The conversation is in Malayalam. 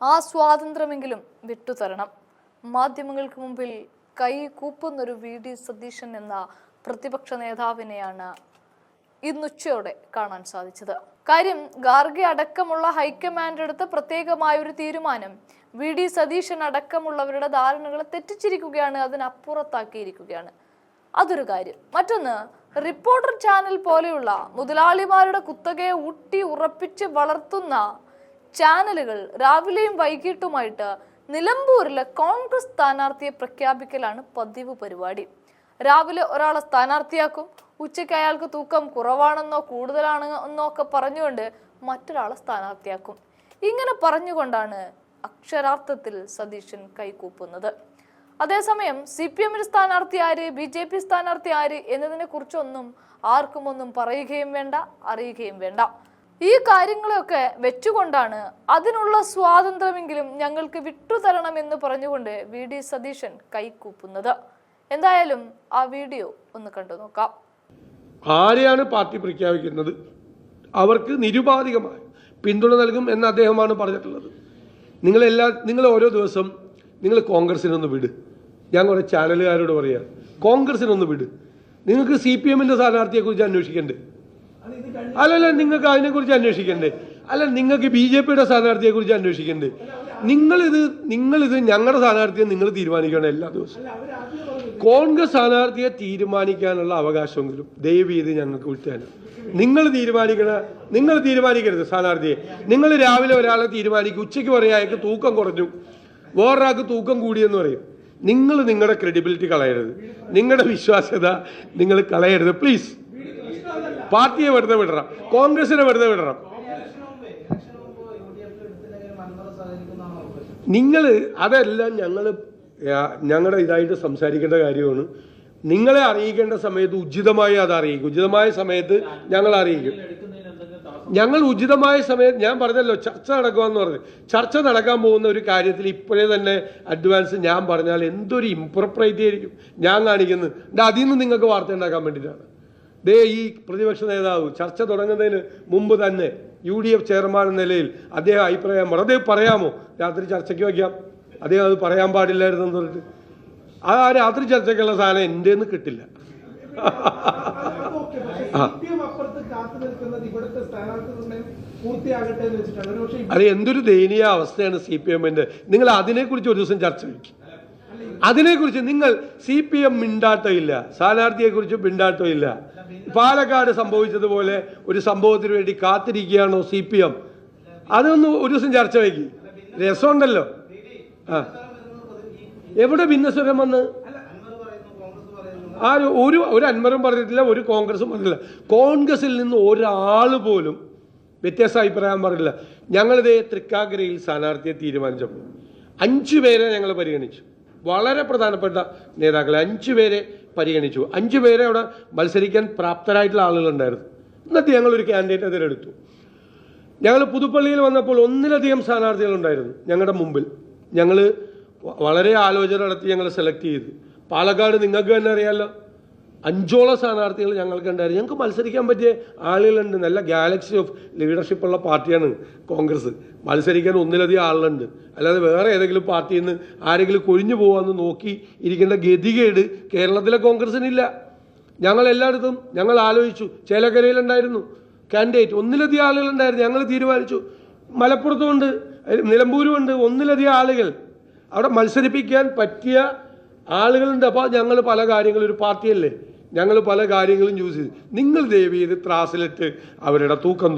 ആ സ്വാതന്ത്ര്യമെങ്കിലും വിട്ടുതരണം. മാധ്യമങ്ങൾക്ക് മുമ്പിൽ കൈ കൂപ്പുന്നൊരു വി. ഡി. സതീശൻ എന്ന പ്രതിപക്ഷ നേതാവിനെയാണ് ഇന്നുച്ചയോടെ കാണാൻ സാധിച്ചത്. കാര്യം ഗാർഗെ അടക്കമുള്ള ഹൈക്കമാൻഡ് എടുത്ത പ്രത്യേകമായ ഒരു തീരുമാനം വി. ഡി. സതീശൻ അടക്കമുള്ളവരുടെ ധാരണകളെ തെറ്റിച്ചിരിക്കുകയാണ് അതിനപ്പുറത്താക്കിയിരിക്കുകയാണ്. അതൊരു കാര്യം. മറ്റൊന്ന് റിപ്പോർട്ടർ ചാനൽ പോലെയുള്ള മുതലാളിമാരുടെ കുത്തകയെ ഊട്ടി ഉറപ്പിച്ച് വളർത്തുന്ന ചാനലുകൾ രാവിലെയും വൈകിട്ടുമായിട്ട് നിലമ്പൂരിലെ കോൺഗ്രസ് സ്ഥാനാർത്ഥിയെ പ്രഖ്യാപിക്കലാണ് പതിവ് പരിപാടി. രാവിലെ ഒരാളെ സ്ഥാനാർത്ഥിയാക്കും ഉച്ചയ്ക്ക് അയാൾക്ക് തൂക്കം കുറവാണെന്നോ കൂടുതലാണെന്നോ ഒക്കെ പറഞ്ഞുകൊണ്ട് മറ്റൊരാളെ സ്ഥാനാർത്ഥിയാക്കും. ഇങ്ങനെ പറഞ്ഞുകൊണ്ടാണ് അക്ഷരാർത്ഥത്തിൽ സതീശൻ കൈകൂപ്പുന്നത്. അതേസമയം സി പി എമ്മിന് സ്ഥാനാർത്ഥി ആര് ബി ജെ പി സ്ഥാനാർത്ഥി ആര് എന്നതിനെ കുറിച്ചൊന്നും ആർക്കും ഒന്നും പറയുകയും വേണ്ട അറിയുകയും വേണ്ട. ഈ കാര്യങ്ങളൊക്കെ വെച്ചുകൊണ്ടാണ് അതിനുള്ള സ്വാതന്ത്ര്യമെങ്കിലും ഞങ്ങൾക്ക് വിട്ടുതരണം എന്ന് പറഞ്ഞുകൊണ്ട് വി ഡി സതീശൻ കൈകൂപ്പുന്നത് എന്തായാലും ആ വീഡിയോ ഒന്ന് കണ്ടു നോക്കാം. ആരെയാണ് പാർട്ടി പ്രഖ്യാപിക്കുന്നത്? അവർക്ക് നിരുപാധികമായി പിന്തുണ നൽകും എന്ന് അദ്ദേഹമാണ് പറഞ്ഞിട്ടുള്ളത്. നിങ്ങളെല്ലാ നിങ്ങൾ ഓരോ ദിവസം നിങ്ങൾ കോൺഗ്രസിനൊന്ന് വിട്. ഞാൻ കുറേ ചാനലുകാരോട് പറയാം. കോൺഗ്രസിനൊന്ന് വിട്. നിങ്ങൾക്ക് സി പി എമ്മിന്റെ സ്ഥാനാർത്ഥിയെക്കുറിച്ച് അന്വേഷിക്കണ്ടേ? അല്ലല്ല നിങ്ങൾക്ക് അതിനെക്കുറിച്ച് അന്വേഷിക്കണ്ടേ? അല്ല നിങ്ങൾക്ക് ബി ജെ പിയുടെ സ്ഥാനാർത്ഥിയെ കുറിച്ച് അന്വേഷിക്കണ്ടേ നിങ്ങളിത് നിങ്ങളിത് ഞങ്ങളുടെ സ്ഥാനാർത്ഥിയെ നിങ്ങൾ തീരുമാനിക്കണം എല്ലാ ദിവസവും. കോൺഗ്രസ് സ്ഥാനാർത്ഥിയെ തീരുമാനിക്കാനുള്ള അവകാശമെങ്കിലും ദയവ് ചെയ്ത് ഞങ്ങൾക്ക് വിട്ടാണ് നിങ്ങൾ തീരുമാനിക്കണ നിങ്ങൾ തീരുമാനിക്കരുത് സ്ഥാനാർത്ഥിയെ. നിങ്ങൾ രാവിലെ ഒരാളെ തീരുമാനിക്കും ഉച്ചയ്ക്ക് പറയാൾക്ക് തൂക്കം കുറഞ്ഞു. വേറൊരാൾക്ക് തൂക്കം കൂടിയെന്ന് പറയും. നിങ്ങൾ നിങ്ങളുടെ ക്രെഡിബിലിറ്റി കളയരുത്. നിങ്ങളുടെ വിശ്വാസ്യത നിങ്ങൾ കളയരുത്. പ്ലീസ് പാർട്ടിയെ വെറുതെ വിടണം. കോൺഗ്രസിനെ വെറുതെ വിടണം. നിങ്ങൾ അതെല്ലാം ഞങ്ങൾ ഞങ്ങളുടെ ഇതായിട്ട് സംസാരിക്കേണ്ട കാര്യമാണ്. നിങ്ങളെ അറിയിക്കേണ്ട സമയത്ത് ഉചിതമായി അത് അറിയിക്കും. ഉചിതമായ സമയത്ത് ഞങ്ങൾ അറിയിക്കും. ഞങ്ങൾ ഉചിതമായ സമയത്ത് ഞാൻ പറഞ്ഞല്ലോ ചർച്ച നടക്കുമെന്ന് പറഞ്ഞു. ചർച്ച നടക്കാൻ പോകുന്ന ഒരു കാര്യത്തിൽ ഇപ്പോഴേ തന്നെ അഡ്വാൻസ് ഞാൻ പറഞ്ഞാൽ എന്തൊരു ഇംപ്രപ്രൈറ്റി ആയിരിക്കും ഞാൻ കാണിക്കുന്നത്. അതിൽ നിന്ന് നിങ്ങൾക്ക് വാർത്ത ഉണ്ടാക്കാൻ വേണ്ടിയിട്ടാണ്. ദേ ഈ പ്രതിപക്ഷ നേതാവ് ചർച്ച തുടങ്ങുന്നതിന് മുമ്പ് തന്നെ യു ഡി എഫ് ചെയർമാൻ എന്ന നിലയിൽ അദ്ദേഹം അഭിപ്രായം വെറുതെ പറയാമോ? രാത്രി ചർച്ചയ്ക്ക് വയ്ക്കാം. അദ്ദേഹം അത് പറയാൻ പാടില്ലായിരുന്നു പറഞ്ഞിട്ട്. ആ രാത്രി ചർച്ചയ്ക്കുള്ള സാധനം എന്റെ നിന്ന് കിട്ടില്ല അത് എന്തൊരു ദയനീയ അവസ്ഥയാണ് സി പി എമ്മിന്റെ. നിങ്ങൾ അതിനെക്കുറിച്ച് ഒരു ദിവസം ചർച്ച വയ്ക്കും. അതിനെക്കുറിച്ച് നിങ്ങൾ സി പി എം മിണ്ടാട്ടമില്ല സ്ഥാനാർത്ഥിയെക്കുറിച്ച് മിണ്ടാട്ടമില്ല പാലക്കാട് സംഭവിച്ചതുപോലെ ഒരു സംഭവത്തിന് വേണ്ടി കാത്തിരിക്കുകയാണോ സി പി എം? അതൊന്ന് ഒരു ദിവസം ചർച്ച വയ്ക്കി. രസമുണ്ടല്ലോ. ആ. എവിടെ ഭിന്നസ്വരം വന്ന്? ആ ഒരു- ഒരു അൻവറും പറഞ്ഞിട്ടില്ല ഒരു കോൺഗ്രസും പറഞ്ഞില്ല കോൺഗ്രസിൽ നിന്ന് ഒരാൾ പോലും വ്യത്യസ്ത അഭിപ്രായം പറഞ്ഞില്ല ഞങ്ങളിതേ തൃക്കാക്കരയിൽ സ്ഥാനാർത്ഥിയെ തീരുമാനിച്ചപ്പോൾ. അഞ്ചു പേരെ ഞങ്ങൾ പരിഗണിച്ചു. വളരെ പ്രധാനപ്പെട്ട നേതാക്കളെ അഞ്ചു പേരെ പരിഗണിച്ചു. അഞ്ചു പേരെ അവിടെ മത്സരിക്കാൻ പ്രാപ്തരായിട്ടുള്ള ആളുകളുണ്ടായിരുന്നു. എന്നിട്ട് ഞങ്ങൾ ഒരു ക്യാൻഡിഡേറ്റ് തിരഞ്ഞെടുത്തു ഞങ്ങൾ പുതുപ്പള്ളിയിൽ വന്നപ്പോൾ ഒന്നിലധികം സ്ഥാനാർത്ഥികൾ ഉണ്ടായിരുന്നു ഞങ്ങളുടെ മുമ്പിൽ. ഞങ്ങൾ വളരെ ആലോചന നടത്തി ഞങ്ങൾ സെലക്ട് ചെയ്തു. പാലക്കാട് നിങ്ങൾക്ക് തന്നെ അറിയാമല്ലോ അഞ്ചോളം സ്ഥാനാർത്ഥികൾ ഞങ്ങൾക്ക് ഉണ്ടായിരുന്നു. ഞങ്ങൾക്ക് മത്സരിക്കാൻ പറ്റിയ ആളുകളുണ്ട്. നല്ല ഗാലക്സി ഓഫ് ലീഡർഷിപ്പ് ഉള്ള പാർട്ടിയാണ് കോൺഗ്രസ്. മത്സരിക്കാൻ ഒന്നിലധികം ആളുണ്ട് അല്ലാതെ വേറെ ഏതെങ്കിലും പാർട്ടിയിൽ നിന്ന് ആരെങ്കിലും കൊഴിഞ്ഞു പോകാമെന്ന് നോക്കി ഇരിക്കേണ്ട ഗതികേട് കേരളത്തിലെ കോൺഗ്രസിനില്ല. ഞങ്ങൾ എല്ലായിടത്തും ഞങ്ങൾ ആലോചിച്ചു. ചേലക്കരയിലുണ്ടായിരുന്നു. കാൻഡിഡേറ്റ് ഒന്നിലധികം ആളുകളുണ്ടായിരുന്നു. ഞങ്ങൾ തീരുമാനിച്ചു. മലപ്പുറത്തുമുണ്ട് നിലമ്പൂരുമുണ്ട്. ഒന്നിലധികം ആളുകൾ. അവിടെ മത്സരിപ്പിക്കാൻ പറ്റിയ ആളുകളുണ്ട്. അപ്പോൾ ഞങ്ങൾ പല കാര്യങ്ങളും ഒരു പാർട്ടിയല്ലേ? ഞങ്ങൾ പല കാര്യങ്ങളും ചൂസ് ചെയ്തു. നിങ്ങൾ ദയവ് ചെയ്ത് ത്രാസിലിട്ട് അവരുടെ തൂക്കം